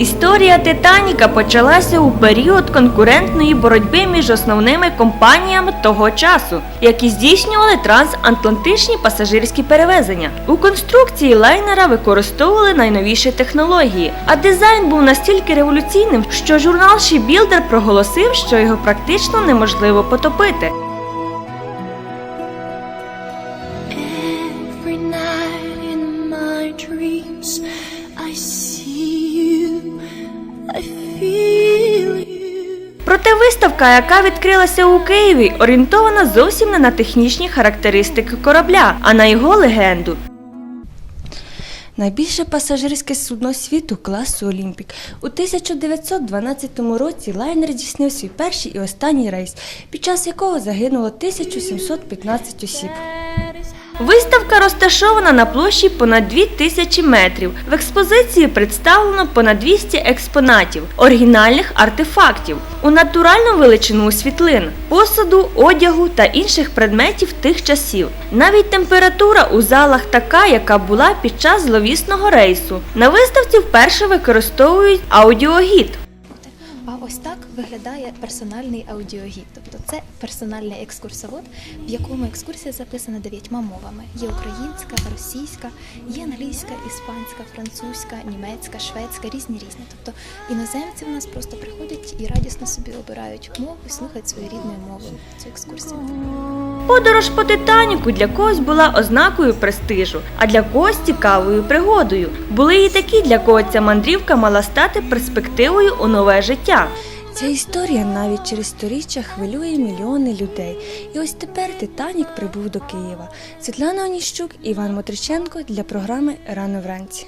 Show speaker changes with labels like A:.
A: Історія Титаніка почалася у період конкурентної боротьби між основними компаніями того часу, які здійснювали трансатлантичні пасажирські перевезення. У конструкції лайнера використовували найновіші технології, а дизайн був настільки революційним, що журнал Shipbuilder проголосив, що його практично неможливо потопити. Проте виставка, яка відкрилася у Києві, орієнтована зовсім не на технічні характеристики корабля, а на його легенду. Найбільше пасажирське судно світу класу Олімпік. У 1912 році лайнер здійснив свій перший і останній рейс, під час якого загинуло 1715 осіб. Виставка розташована на площі понад 2000 метрів. В експозиції представлено понад 200 експонатів, оригінальних артефактів, у натуральну величину світлин, посуду, одягу та інших предметів тих часів. Навіть температура у залах така, яка була під час зловісного рейсу. На виставці вперше використовують аудіогід.
B: А ось так виглядає персональний аудіогід. Тобто це персональний екскурсовод, в якому екскурсія записана дев'ятьма мовами: є українська, російська, є англійська, іспанська, французька, німецька, шведська, різні різні. Тобто іноземці в нас просто приходять і радісно собі обирають мову слухають своєю рідною мовою цю екскурсію.
A: Подорож по Титаніку для когось була ознакою престижу, а для когось цікавою пригодою. Були і такі, для кого ця мандрівка мала стати перспективою у нове Ця історія навіть через сторіччя хвилює мільйони людей. І ось тепер Титанік прибув до Києва. Світлана Оніщук, Іван Мотриченко для програми Рано вранці.